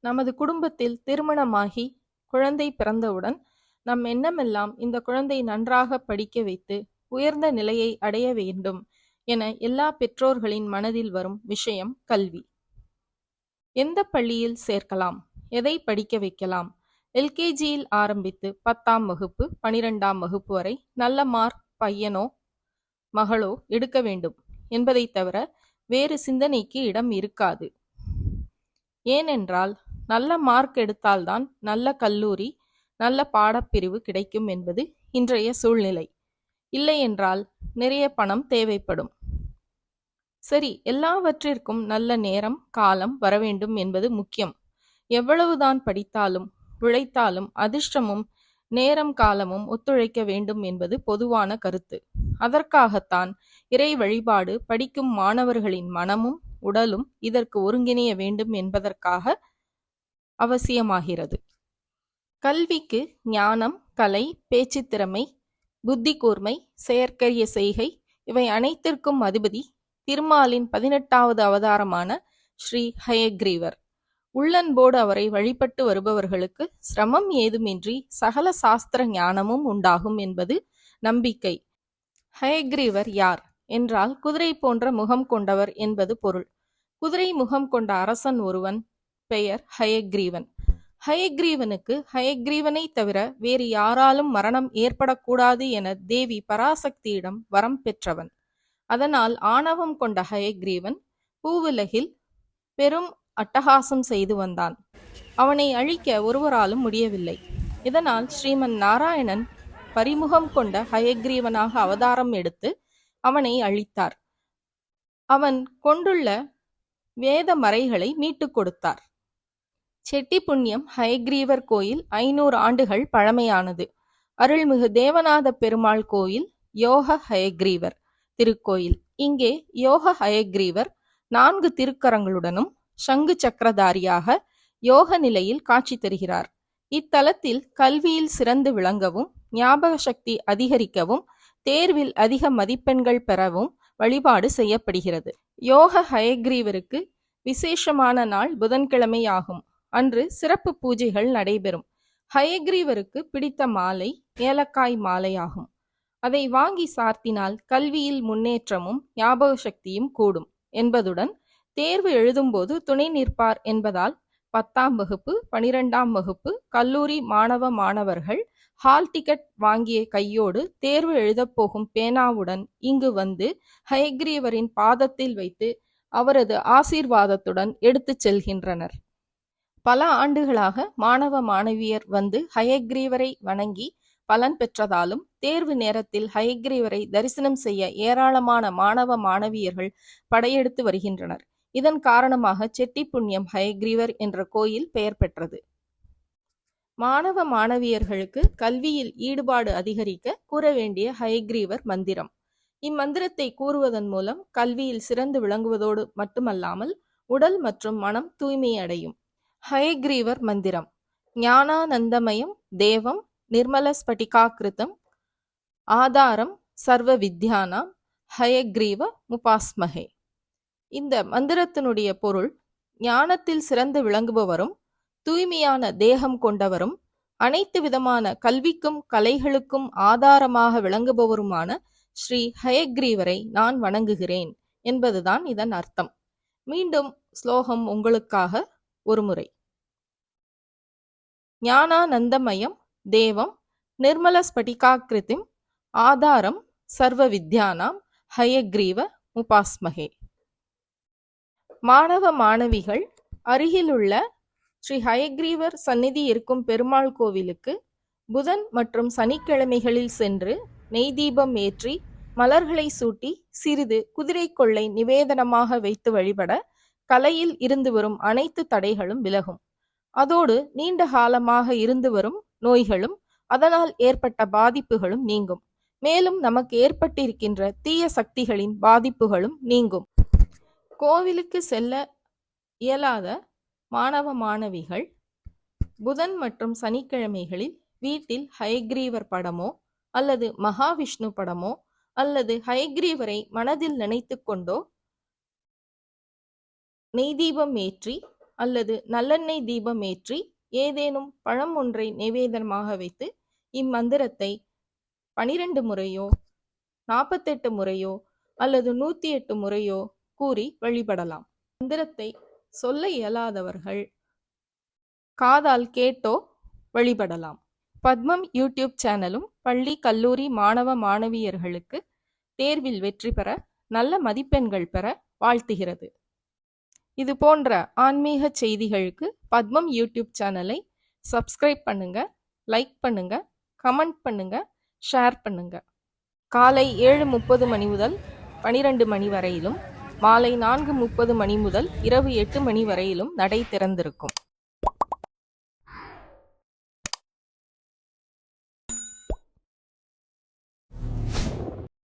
நமது குடும்பத்தில் திருமணமாகி குழந்தை பிறந்தவுடன் நம் எண்ணமெல்லாம் இந்த குழந்தை நன்றாக படிக்க வைத்து உயர்ந்த நிலையை அடைய வேண்டும் என எல்லா பெற்றோர்களின் மனதில் வரும் விஷயம் கல்வி. எந்த பள்ளியில் சேர்க்கலாம்? எதை படிக்க வைக்கலாம்? எல்கேஜியில் ஆரம்பித்து பத்தாம் வகுப்பு பனிரெண்டாம் வகுப்பு வரை நல்ல மார்க் பையனோ மகளோ எடுக்க வேண்டும் என்பதை தவிர வேறு சிந்தனைக்கு இடம் இருக்காது. ஏனென்றால் நல்ல மார்க் எடுத்தால்தான் நல்ல கல்லூரி நல்ல பாடப்பிரிவு கிடைக்கும் என்பது இன்றைய சூழ்நிலை. இல்லையென்றால் நிறைய பணம் தேவைப்படும். சரி எல்லாவற்றிற்கும் நல்ல நேரம் காலம் வரவேண்டும் என்பது முக்கியம். எவ்வளவுதான் படித்தாலும் உழைத்தாலும் அதிர்ஷ்டமும் நேரம் காலமும் ஒத்துழைக்க வேண்டும் என்பது பொதுவான கருத்து. அதற்காகத்தான் இறை வழிபாடு படிக்கும் மாணவர்களின் மனமும் உடலும் இதற்கு ஒருங்கிணைய வேண்டும் என்பதற்காக அவசியமாகிறது. கல்விக்கு ஞானம் கலை பேச்சுத் திறமை புத்தி கூர்மை செயற்கரிய செய்கை இவை அனைத்திற்கும் அதிபதி திருமாலின் பதினெட்டாவது அவதாரமான ஸ்ரீ ஹயக்ரீவர். உள்ளன்போடு அவரை வழிபட்டு வருபவர்களுக்கு சிரமம் ஏதுமின்றி சகல சாஸ்திர ஞானமும் உண்டாகும் என்பது நம்பிக்கை. ஹயக்ரீவர் யார்? என்றால் குதிரை போன்ற முகம் கொண்டவர் என்பது பொருள். குதிரை முகம் கொண்ட அரசன் ஒருவன் பெயர் ஹயக்ரீவன். ஹயக்ரீவனுக்கு ஹயக்ரீவனை தவிர வேறு யாராலும் மரணம் ஏற்படக்கூடாது என தேவி பராசக்தியிடம் வரம் பெற்றவன். அதனால் ஆணவம் கொண்ட ஹயக்ரீவன் பூவுலகில் பெரும் அட்டகாசம் செய்து வந்தான். அவனை அழிக்க ஒருவராலும் முடியவில்லை. இதனால் ஸ்ரீமன் நாராயணன் பரிமுகம் கொண்ட ஹயக்ரீவனாக அவதாரம் எடுத்து அவனை அழித்தார். அவன் கொண்டுள்ள வேத மறைகளை மீட்டுக் கொடுத்தார். செட்டி புண்ணியம் ஹயக்ரீவர் கோயில் ஐநூறு ஆண்டுகள் பழமையானது. அருள்மிகு தேவநாத பெருமாள் கோயில் யோக ஹயக்ரீவர் திருக்கோயில். இங்கே யோக ஹயக்ரீவர் நான்கு திருக்கரங்களுடனும் சங்கு சக்கரதாரியாக யோக நிலையில் காட்சி தருகிறார். இத்தலத்தில் கல்வியில் சிறந்து விளங்கவும் ஞாபக சக்தி அதிகரிக்கவும் தேர்வில் அதிக மதிப்பெண்கள் பெறவும் வழிபாடு செய்யப்படுகிறது. யோக ஹயக்ரீவருக்கு விசேஷமான நாள் புதன்கிழமை ஆகும் அன்று சிறப்பு பூஜைகள் நடைபெறும். ஹயக்ரீவருக்கு பிடித்த மாலை ஏலக்காய் மாலையாகும். அதை வாங்கி சார்த்தினால் கல்வியில் முன்னேற்றமும் ஞாபக சக்தியும் கூடும் என்பதுடன் தேர்வு எழுதும்போது துணை நிற்பார் என்பதால் பத்தாம் வகுப்பு பனிரெண்டாம் வகுப்பு கல்லூரி மாணவ மாணவர்கள் ஹால் டிக்கெட் வாங்கிய கையோடு தேர்வு எழுதப் போகும் பேனாவுடன் இங்கு வந்து ஹயக்ரீவரின் பாதத்தில் வைத்து அவரது ஆசீர்வாதத்துடன் எடுத்துச் செல்கின்றனர். பல ஆண்டுகளாக மாணவ மாணவியர் வந்து ஹயக்ரீவரை வணங்கி பலன் பெற்றதாலும் தேர்வு நேரத்தில் ஹயக்ரீவரை தரிசனம் செய்ய ஏராளமான மாணவ மாணவியர்கள் படையெடுத்து வருகின்றனர். இதன் காரணமாக செட்டி புண்ணியம் ஹயக்ரீவர் என்ற கோயில் பெயர் பெற்றது. மாணவ மாணவியர்களுக்கு கல்வியில் ஈடுபாடு அதிகரிக்க கூற வேண்டிய ஹயக்ரீவர் மந்திரம். இம்மந்திரத்தை கூறுவதன் மூலம் கல்வியில் சிறந்து விளங்குவதோடு மட்டுமல்லாமல் உடல் மற்றும் மனம் தூய்மை அடையும் ஹயக்ரீவர் மந்திரம். ஞானானந்தமயம் தேவம் நிர்மல ஆதாரம் சர்வ வித்யானாம் ஹயக்ரீவ முபாஸ்மகே. இந்த மந்திரத்தினுடைய பொருள் ஞானத்தில் சிறந்து விளங்குபவரும் தூய்மையான தேகம் கொண்டவரும் அனைத்து விதமான கல்விக்கும் கலைகளுக்கும் ஆதாரமாக விளங்குபவருமான ஸ்ரீ ஹயக்ரீவரை நான் வணங்குகிறேன் என்பதுதான் இதன் அர்த்தம். மீண்டும் ஸ்லோகம் உங்களுக்காக ஒருமுறை ஞானானந்தமயம் தேவம் நிர்மல ஸ்பட்டிகாக்கிருதிம் ஆதாரம் சர்வ வித்யானாம் ஹயக்ரீவ முபாஸ்மகே மாணவ மாணவிகள் அருகிலுள்ள ஸ்ரீ ஹயக்ரீவர் சந்நிதி இருக்கும் பெருமாள் கோவிலுக்கு புதன் மற்றும் சனிக்கிழமைகளில் சென்று நெய் தீபம் ஏற்றி மலர்களை சூட்டி சிறிது குதிரை கொள்ளை நிவேதனமாக வைத்து வழிபட கலையில் இருந்து வரும் அனைத்து தடைகளும் விலகும். அதோடு நீண்ட காலமாக இருந்து வரும் நோய்களும் அதனால் ஏற்பட்ட பாதிப்புகளும் நீங்கும். மேலும் நமக்கு ஏற்பட்டிருக்கின்ற தீய சக்திகளின் பாதிப்புகளும் நீங்கும். கோவிலுக்கு செல்ல இயலாத மாணவ மாணவிகள் புதன் மற்றும் சனிக்கிழமைகளில் வீட்டில் ஹயக்ரீவர் படமோ அல்லது மகாவிஷ்ணு படமோ அல்லது ஹயக்ரீவரை மனதில் நினைத்து கொண்டோ நெய்தீபம் ஏற்றி அல்லது நல்லெண்ணெய் தீபம் ஏற்றி ஏதேனும் பழம் ஒன்றை நிவேதனமாக வைத்து இம்மந்திரத்தை பனிரெண்டு முறையோ நாற்பத்தெட்டு முறையோ அல்லது நூற்றி எட்டு முறையோ கூறி வழிபடலாம். மந்திரத்தை சொல்ல இயலாதவர்கள் காதால் கேட்டோ வழிபடலாம். பத்மம் யூடியூப் சேனலும் பள்ளி கல்லூரி மாணவ மாணவியர்களுக்கு தேர்வில் வெற்றி பெற நல்ல மதிப்பெண்கள் பெற வாழ்த்துகிறது. இது போன்ற ஆன்மீக செய்திகளுக்கு பத்மம் யூடியூப் சேனலை சப்ஸ்கிரைப் பண்ணுங்க லைக் பண்ணுங்க கமெண்ட் பண்ணுங்க ஷேர் பண்ணுங்க. காலை ஏழு முப்பது மணி முதல் பனிரெண்டு மணி வரையிலும் மாலை நான்கு முப்பது மணி முதல் இரவு எட்டு மணி வரையிலும் நடை திறந்திருக்கும்.